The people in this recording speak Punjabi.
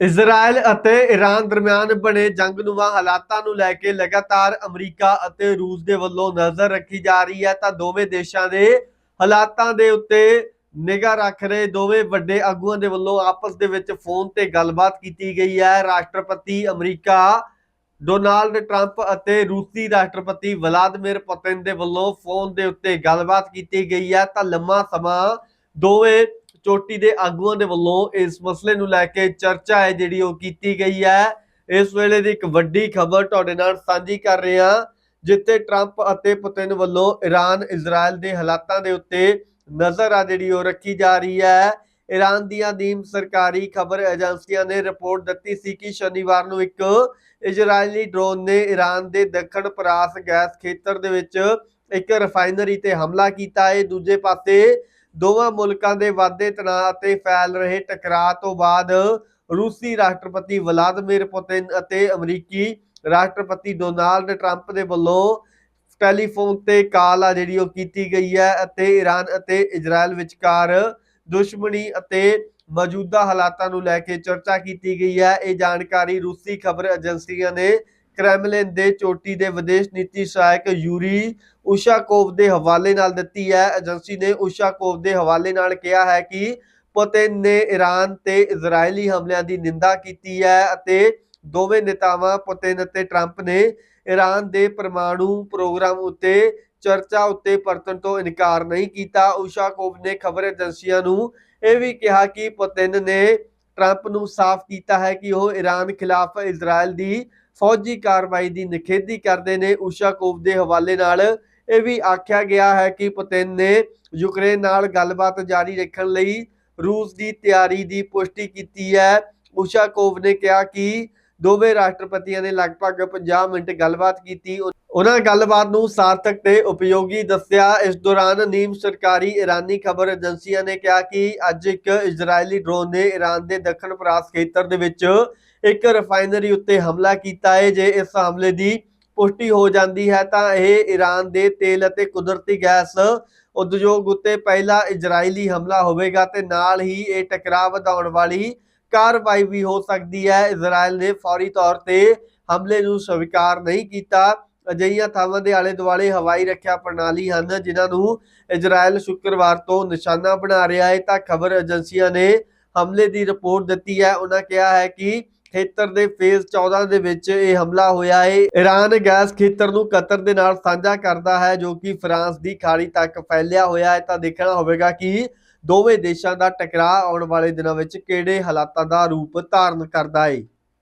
ਇਜ਼ਰਾਈਲ ਅਤੇ ਈਰਾਨ ਦਰਮਿਆਨ ਬਣੇ ਜੰਗਨੁਮਾ ਹਾਲਾਤਾਂ ਨੂੰ ਲੈ ਕੇ ਲਗਾਤਾਰ ਅਮਰੀਕਾ ਅਤੇ ਰੂਸ ਦੇ ਵੱਲੋਂ ਨਜ਼ਰ ਰੱਖੀ ਜਾ ਰਹੀ ਹੈ, ਤਾਂ ਦੋਵੇਂ ਦੇਸ਼ਾਂ ਦੇ ਹਾਲਾਤਾਂ ਦੇ ਉੱਤੇ ਨਿਗਾਹ ਰੱਖ ਰਹੇ ਦੋਵੇਂ ਵੱਡੇ ਆਗੂਆਂ ਦੇ ਵੱਲੋਂ ਆਪਸ ਦੇ ਵਿੱਚ ਫੋਨ ਤੇ ਗੱਲਬਾਤ ਕੀਤੀ ਗਈ ਹੈ। ਰਾਸ਼ਟਰਪਤੀ ਅਮਰੀਕਾ ਡੋਨਾਲਡ ਟਰੰਪ ਅਤੇ ਰੂਸੀ ਰਾਸ਼ਟਰਪਤੀ ਵਲਾਦੀਮਿਰ ਪੁਤਿਨ ਦੇ ਵੱਲੋਂ ਫੋਨ ਦੇ ਉੱਤੇ ਗੱਲਬਾਤ ਕੀਤੀ ਗਈ ਹੈ, ਤਾਂ ਲੰਮਾ ਸਮਾਂ ਦੋਵੇਂ ਚੋਟੀ ਦੇ ਆਗੂਆਂ ਦੇ ਵੱਲੋਂ ਇਸ ਮਸਲੇ ਨੂੰ ਲੈ ਕੇ ਚਰਚਾ ਹੈ, ਜਿਹੜੀ ਉਹ ਕੀਤੀ ਗਈ ਹੈ। ਇਸ ਵੇਲੇ ਦੀ ਇੱਕ ਵੱਡੀ ਖਬਰ ਤੁਹਾਡੇ ਨਾਲ ਸਾਂਝੀ ਕਰ ਰਹੇ ਹਾਂ, ਜਿੱਥੇ ਟਰੰਪ ਅਤੇ ਪੁਤਿਨ ਵੱਲੋਂ ਈਰਾਨ ਇਜ਼ਰਾਈਲ ਦੇ ਹਾਲਾਤਾਂ ਦੇ ਉੱਤੇ ਨਜ਼ਰ ਆ ਜਿਹੜੀ ਉਹ ਰੱਖੀ ਜਾ ਰਹੀ ਹੈ। ਈਰਾਨ ਦੀਆਂ ਦੀਮ ਸਰਕਾਰੀ ਖਬਰ ਏਜੰਸੀਆਂ ਨੇ ਰਿਪੋਰਟ ਦਿੱਤੀ ਸੀ ਕਿ ਸ਼ਨੀਵਾਰ ਨੂੰ ਇੱਕ ਇਜ਼ਰਾਈਲੀ ਡਰੋਨ ਨੇ ਈਰਾਨ ਦੇ ਦੱਖਣ ਪਰਾਸ ਗੈਸ ਖੇਤਰ ਦੇ ਵਿੱਚ ਇੱਕ ਰਿਫਾਈਨਰੀ ਤੇ ਹਮਲਾ ਕੀਤਾ। ਹੈ ਦੂਜੇ ਪਾਸੇ ਦੋਵਾਂ ਮੁਲਕਾਂ ਦੇ ਵਾਧੇ ਤਣਾਅ ਅਤੇ ਫੈਲ ਰਹੇ ਟਕਰਾਅ ਤੋਂ ਬਾਅਦ ਰੂਸੀ ਰਾਸ਼ਟਰਪਤੀ ਵਲਾਦੀਮਿਰ ਪੁਤਿਨ ਅਤੇ ਅਮਰੀਕੀ ਰਾਸ਼ਟਰਪਤੀ ਡੋਨਾਲਡ ਟਰੰਪ ਦੇ ਵੱਲੋਂ ਟੈਲੀਫੋਨ ਤੇ ਕਾਲ ਆ ਜਿਹੜੀ ਉਹ ਕੀਤੀ ਗਈ ਹੈ ਅਤੇ ਈਰਾਨ ਅਤੇ ਇਜ਼ਰਾਈਲ ਵਿਚਕਾਰ ਦੁਸ਼ਮਣੀ ਅਤੇ ਮੌਜੂਦਾ ਹਾਲਾਤਾਂ ਨੂੰ ਲੈ ਕੇ ਚਰਚਾ ਕੀਤੀ ਗਈ ਹੈ। ਇਹ ਜਾਣਕਾਰੀ ਰੂਸੀ ਖਬਰ ਏਜੰਸੀਆਂ ਨੇ ਕ੍ਰੈਮਲਿਨ ਦੇ ਚੋਟੀ ਦੇ ਵਿਦੇਸ਼ ਨੀਤੀ ਸਹਾਇਕ ਯੂਰੀ ਉਸ਼ਾਕੋਵ ਦੇ ਹਵਾਲੇ ਨਾਲ ਦਿੱਤੀ ਹੈ। ਏਜੰਸੀ ਨੇ ਉਸ਼ਾਕੋਵ ਦੇ ਹਵਾਲੇ ਨਾਲ ਕਿਹਾ ਹੈ ਕਿ ਪੁਤਿਨ ਨੇ ਈਰਾਨ ਤੇ ਇਜ਼ਰਾਈਲੀ ਹਮਲਿਆਂ ਦੀ ਨਿੰਦਾ ਕੀਤੀ ਹੈ ਅਤੇ ਦੋਵੇਂ ਨੇਤਾਵਾਂ ਪੁਤਿਨ ਅਤੇ ਟਰੰਪ ਨੇ ਈਰਾਨ ਦੇ ਪਰਮਾਣੂ ਪ੍ਰੋਗਰਾਮ ਉੱਤੇ ਚਰਚਾ ਉੱਤੇ ਪਰਤਣ ਤੋਂ ਇਨਕਾਰ ਨਹੀਂ ਕੀਤਾ। ਉਸ਼ਾਕੋਵ ਨੇ ਖਬਰ ਏਜੰਸੀਆਂ ਨੂੰ ਇਹ ਵੀ ਕਿਹਾ ਕਿ ਪੁਤਿਨ ਨੇ ਟਰੰਪ ਨੂੰ ਸਾਫ਼ ਕੀਤਾ ਹੈ ਕਿ ਉਹ ਈਰਾਨ ਖਿਲਾਫ ਇਜ਼ਰਾਈਲ ਦੀ ਫੌਜੀ ਕਾਰਵਾਈ ਦੀ ਨਿਖੇਧੀ ਕਰਦੇ ਨੇ। ਉਸ਼ਾਕੋਵ ਦੇ ਹਵਾਲੇ ਨਾਲ ਇਹ ਵੀ ਆਖਿਆ ਗਿਆ ਹੈ ਕਿ ਪੁਤਿਨ ਨੇ ਯੂਕਰੇਨ ਨਾਲ ਗੱਲਬਾਤ ਜਾਰੀ ਰੱਖਣ ਲਈ ਰੂਸ ਦੀ ਤਿਆਰੀ ਦੀ ਪੁਸ਼ਟੀ ਕੀਤੀ ਹੈ। ਉਸ਼ਾਕੋਵ ਨੇ ਕਿਹਾ ਕਿ ਦੋਵੇਂ ਰਾਸ਼ਟਰਪਤੀਆਂ ਨੇ ਲਗਭਗ 50 ਮਿੰਟ ਗੱਲਬਾਤ ਕੀਤੀ। ਉਹਨਾਂ ਗੱਲਬਾਤ ਨੂੰ ਸਾਰਥਕ ਤੇ ਉਪਯੋਗੀ ਦੱਸਿਆ। ਇਸ ਦੌਰਾਨ ਨੀਮ ਸਰਕਾਰੀ ਇਰਾਨੀ ਖਬਰ ਏਜੰਸੀਆਂ ਨੇ ਕਿਹਾ ਕਿ ਅੱਜ ਇੱਕ ਇਜ਼ਰਾਈਲੀ ਡਰੋਨ ਨੇ ਈਰਾਨ ਦੇ ਦੱਖਣ ਪਰਾਸ ਖੇਤਰ ਦੇ ਵਿੱਚ ਇੱਕ ਰਿਫਾਈਨਰੀ ਉੱਤੇ ਹਮਲਾ ਕੀਤਾ ਹੈ। ਜੇ ਇਸ ਹਮਲੇ ਦੀ ਪੁਸ਼ਟੀ ਹੋ ਜਾਂਦੀ ਹੈ, ਤਾਂ ਇਹ ਈਰਾਨ ਦੇ ਤੇਲ ਅਤੇ ਕੁਦਰਤੀ ਗੈਸ ਉਦਯੋਗ ਉੱਤੇ ਪਹਿਲਾ ਇਜ਼ਰਾਈਲੀ ਹਮਲਾ ਹੋਵੇਗਾ ਤੇ ਨਾਲ ਹੀ ਇਹ ਟਕਰਾਅ ਵਧਾਉਣ ਵਾਲੀ ਕਾਰਵਾਈ ਵੀ ਹੋ ਸਕਦੀ ਹੈ। ਇਜ਼ਰਾਈਲ ਨੇ ਫੌਰੀ ਤੌਰ ਤੇ ਹਮਲੇ ਨੂੰ ਸਵੀਕਾਰ ਨਹੀਂ ਕੀਤਾ। ਅਜਿਹੀਆਂ ਥਾਵਾਂ ਦੇ ਆਲੇ ਦੁਆਲੇ ਹਵਾਈ ਰੱਖਿਆ ਪ੍ਰਣਾਲੀ ਹਨ, ਜਿਨ੍ਹਾਂ ਨੂੰ ਇਜ਼ਰਾਈਲ ਸ਼ੁੱਕਰਵਾਰ ਤੋਂ ਨਿਸ਼ਾਨਾ ਬਣਾ ਰਿਹਾ ਹੈ। ਤਾਂ ਖਬਰ ਏਜੰਸੀਆਂ ਨੇ ਹਮਲੇ ਦੀ ਰਿਪੋਰਟ ਦਿੱਤੀ ਹੈ। ਉਹਨਾਂ ਕਿਹਾ ਹੈ ਕਿ ਖੇਤਰ ਦੇ ਫੇਜ਼ 14 ਦੇ ਵਿੱਚ ਇਹ ਹਮਲਾ ਹੋਇਆ ਹੈ। ਈਰਾਨ ਗੈਸ ਖੇਤਰ ਨੂੰ ਕਤਰ ਦੇ ਨਾਲ ਸਾਂਝਾ ਕਰਦਾ ਹੈ, ਜੋ ਕਿ ਫਰਾਂਸ ਦੀ ਖਾੜੀ ਤੱਕ ਫੈਲਿਆ ਹੋਇਆ ਹੈ। ਤਾਂ ਦੇਖਣਾ ਹੋਵੇਗਾ ਕਿ ਦੋਵੇਂ ਦੇਸ਼ਾਂ ਦਾ ਟਕਰਾਅ ਆਉਣ ਵਾਲੇ ਦਿਨਾਂ ਵਿੱਚ ਕਿਹੜੇ ਹਾਲਾਤਾਂ ਦਾ ਰੂਪ ਧਾਰਨ ਕਰਦਾ ਹੈ।